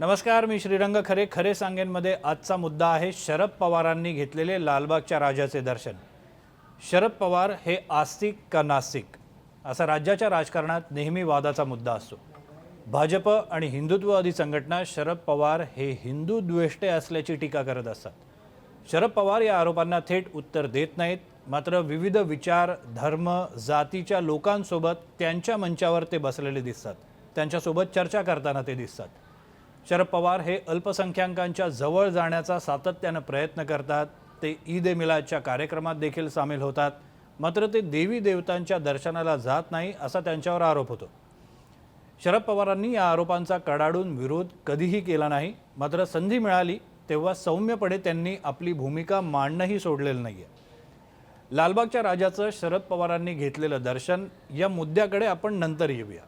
नमस्कार मी श्रीरंग खरे. खरे सांगेनमध्ये आजचा मुद्दा आहे शरद पवारांनी घेतलेले लालबागच्या राजाचे दर्शन. शरद पवार हे आस्तिक का नास्तिक? असा राज्याच्या राजकारणात नेहमी वादाचा मुद्दा असतो. भाजप आणि हिंदुत्ववादी संघटना शरद पवार हे हिंदू द्वेष्टे असल्याची टीका करत असतात. शरद पवार या आरोपांना थेट उत्तर देत नाहीत मात्र विविध विचार धर्म जातीच्या लोकांसोबत त्यांच्या मंचावर ते बसलेले दिसतात. त्यांच्यासोबत चर्चा करताना ते दिसतात. शरद पवार हे अल्पसंख्याकांच्या जवळ जाण्याचा सातत्यानं प्रयत्न करतात. ते ईद ए मिलादच्या कार्यक्रमात देखील सामील होतात. मात्र ते देवी देवतांच्या दर्शनाला जात नाही असा त्यांच्यावर आरोप होतो. शरद पवारांनी या आरोपांचा कडाडून विरोध कधीही केला नाही. मात्र संधी मिळाली तेव्हा सौम्यपणे त्यांनी आपली भूमिका मांडणंही सोडलेलं नाही आहे लालबागच्या राजाचं शरद पवारांनी घेतलेलं दर्शन या मुद्द्याकडे आपण नंतर येऊया.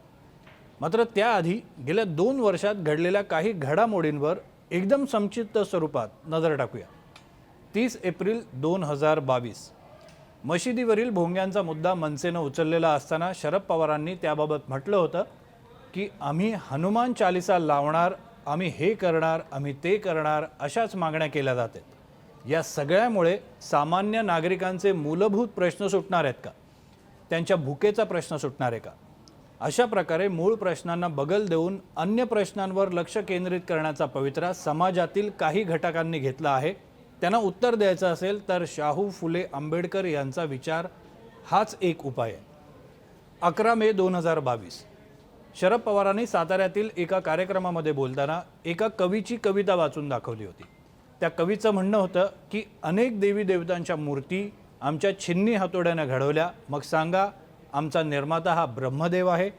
मात्र त्याआधी गेल्या दोन वर्षात घडलेल्या काही घडामोडींवर एकदम संक्षिप्त स्वरूपात नजर टाकूया. तीस एप्रिल दोन हजार बावीस. मशिदीवरील भोंग्यांचा मुद्दा मनसेनं उचललेला असताना शरद पवारांनी त्याबाबत म्हटलं होतं की आम्ही हनुमान चालिसा लावणार आम्ही हे करणार आम्ही ते करणार अशाच मागण्या केल्या जातात. या सगळ्यामुळे सामान्य नागरिकांचे मूलभूत प्रश्न सुटणार आहेत का? त्यांच्या भुकेचा प्रश्न सुटणार आहे का? अशा प्रकारे मूळ प्रश्नांना बगल देऊन अन्य प्रश्नांवर लक्ष केंद्रित करण्याचा पवित्रा समाजातील काही घटकांनी घेतला आहे. त्यांना उत्तर द्यायचं असेल तर शाहू फुले आंबेडकर यांचा विचार हाच एक उपाय आहे. अकरा मे दोन हजार बावीस. शरद पवारांनी साताऱ्यातील एका कार्यक्रमामध्ये बोलताना एका कवीची कविता वाचून दाखवली होती. त्या कवीचं म्हणणं होतं की अनेक देवी देवतांच्या मूर्ती आमच्या छिन्नी हातोड्यानं घडवल्या. मग सांगा आमचा निर्माता हा ब्रह्मदेव आहे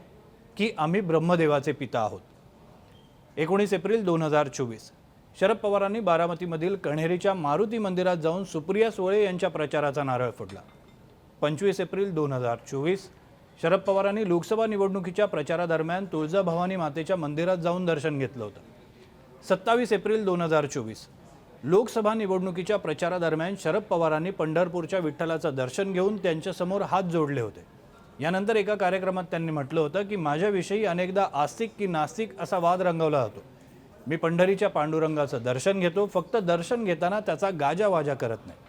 की आम्ही ब्रह्मदेवाचे पिता आहोत. एकोणीस एप्रिल दोन हजार चोवीस शरद पवारांनी बारामतीमधील कण्हेरीच्या मारुती मंदिरात जाऊन सुप्रिया सुळे यांच्या प्रचाराचा नारळ फोडला. पंचवीस एप्रिल दोन हजार चोवीस शरद पवारांनी लोकसभा निवडणुकीच्या प्रचारादरम्यान तुळजाभवानी मातेच्या मंदिरात जाऊन दर्शन घेतलं होतं. सत्तावीस एप्रिल दोन हजार चोवीस लोकसभा निवडणुकीच्या प्रचारादरम्यान शरद पवारांनी पंढरपूरच्या विठ्ठलाचं दर्शन घेऊन त्यांच्यासमोर हात जोडले होते. यानंतर एका कार्यक्रमात त्यांनी म्हटलं होतं की माझ्याविषयी अनेकदा आस्तिक की नास्तिक असा वाद रंगवला जातो. मी पंढरीच्या पांडुरंगाचं दर्शन घेतो फक्त दर्शन घेताना त्याचा गाजावाजा करत नाही.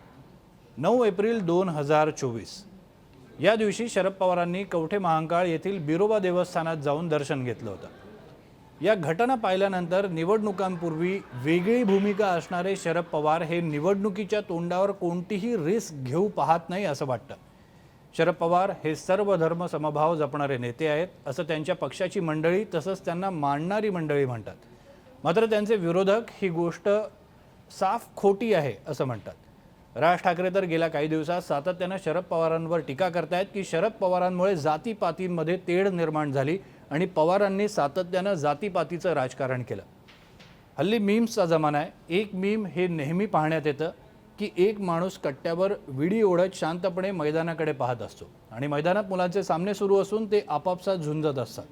नऊ एप्रिल दोन हजार चोवीस. या दिवशी शरद पवारांनी कवठे महांकाळ येथील बिरोबा देवस्थानात जाऊन दर्शन घेतलं होतं. या घटना पाहिल्यानंतर निवडणुकांपूर्वी वेगळी भूमिका असणारे शरद पवार हे निवडणुकीच्या तोंडावर कोणतीही रिस्क घेऊ पाहत नाही असं वाटतं. शरद पवार हे सर्व धर्म समभाव जपणारे नेते आहेत असं त्यांच्या पक्षाची मंडळी तसंच त्यांना मांडणारी मंडळी म्हणतात. मात्र त्यांचे विरोधक ही गोष्ट साफ खोटी आहे असं म्हणतात. राज ठाकरे तर गेल्या काही दिवसात सातत्यानं शरद पवारांवर टीका करतायत की शरद पवारांमुळे जातीपातींमध्ये तेढ निर्माण झाली आणि पवारांनी सातत्यानं जातीपातीचं राजकारण केलं. हल्ली मीम्सचा जमाना आहे. एक मीम हे नेहमी पाहण्यात येतं. की एक माणूस कट्ट्यावर विडी ओढत शांतपणे मैदानाकडे पाहत असतो. आणि मैदानात मुलांचे सामने सुरू असून ते आपापसात झुंजत असतात.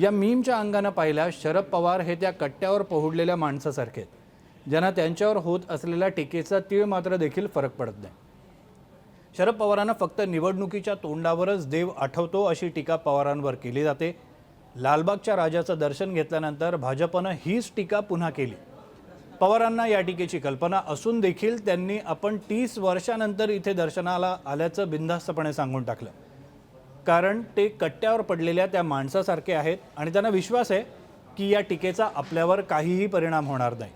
या मीमच्या अंगानं पाहिल्यास शरद पवार हे त्या कट्ट्यावर पोहडलेल्या माणसासारखे आहेत. ज्यांना त्यांच्यावर होत असलेल्या टीकेचा तीळ मात्र देखील फरक पडत नाही. शरद पवारांना फक्त निवडणुकीच्या तोंडावरच देव आठवतो अशी टीका पवारांवर केली जाते. लालबागच्या राजाचं दर्शन घेतल्यानंतर भाजपनं हीच टीका पुन्हा केली. पवारांना या टीकेची कल्पना असून देखील त्यांनी आपण तीस वर्षानंतर इथे दर्शनाला आल्याचं बिनधास्तपणे सांगून टाकलं. कारण ते कट्ट्यावर पडलेल्या त्या माणसासारखे आहेत आणि त्यांना विश्वास आहे की या टीकेचा आपल्यावर काहीही परिणाम होणार नाही.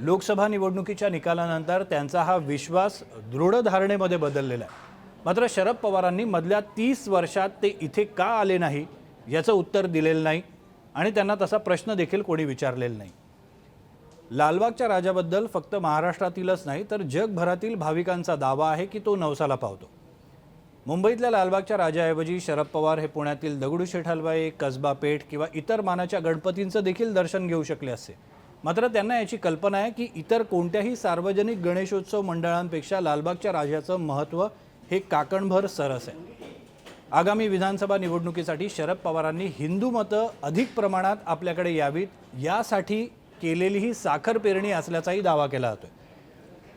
लोकसभा निवडणुकीच्या निकालानंतर त्यांचा हा विश्वास दृढ धारणेमध्ये बदललेला आहे. मात्र शरद पवारांनी मधल्या तीस वर्षात ते इथे का आले नाही याचं उत्तर दिलेलं नाही आणि त्यांना तसा प्रश्न देखील कोणी विचारलेला नाही. लालबागच्या राजाबद्दल फक्त महाराष्ट्रातीलच नाही तर जगभरातील भाविकांचा दावा आहे की तो नवसाला पावतो. मुंबईतल्या लालबागच्या राजाऐवजी शरद पवार हे पुण्यातील दगडूशेठ हलवाई कसबा पेठ किंवा इतर मानाच्या गणपतींचं देखील दर्शन घेऊ शकले असते. मात्र त्यांना याची कल्पना आहे की इतर कोणत्याही सार्वजनिक गणेशोत्सव मंडळांपेक्षा लालबागच्या राजाचं महत्त्व हे काकणभर सरस आहे. आगामी विधानसभा निवडणुकीसाठी शरद पवारांनी हिंदू मतं अधिक प्रमाणात आपल्याकडे यावीत यासाठी केलेली ही साखर पेरणी असल्याचाही दावा केला जातोय.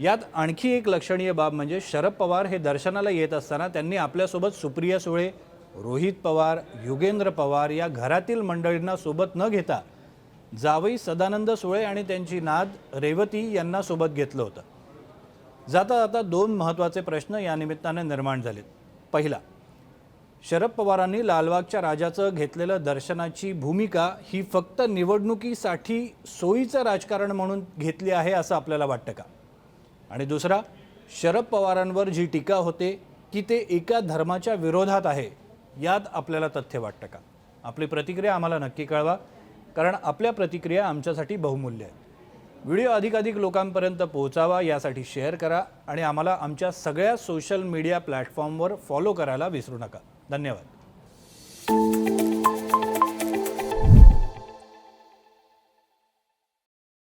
यात आणखी एक लक्षणीय बाब म्हणजे शरद पवार हे दर्शनाला येत असताना त्यांनी आपल्यासोबत सुप्रिया सुळे रोहित पवार युगेंद्र पवार या घरातील मंडळींना सोबत न घेता जावई सदानंद सुळे आणि त्यांची नाद रेवती यांना सोबत घेतलं होतं. जाता जाता दोन महत्त्वाचे प्रश्न या निमित्ताने निर्माण झालेत. पहिला शरद पवारांनी लालबागच्या राजाचं घेतलेलं दर्शनाची भूमिका ही फक्त निवडणुकीसाठी सोयीचं राजकारण म्हणून घेतली आहे असं आपल्याला वाटतं का? आणि दुसरा शरद पवारांवर जी टीका होते की ते एका धर्माच्या विरोधात आहे यात आपल्याला तथ्य वाटतं का? आपली प्रतिक्रिया आम्हाला नक्की कळवा कारण आपल्या प्रतिक्रिया आमच्यासाठी बहुमूल्य आहेत. व्हिडिओ अधिकाधिक लोकांपर्यंत पोहोचावा यासाठी शेअर करा आणि आम्हाला आमच्या सगळ्या सोशल मीडिया प्लॅटफॉर्मवर फॉलो करायला विसरू नका. धन्यवाद.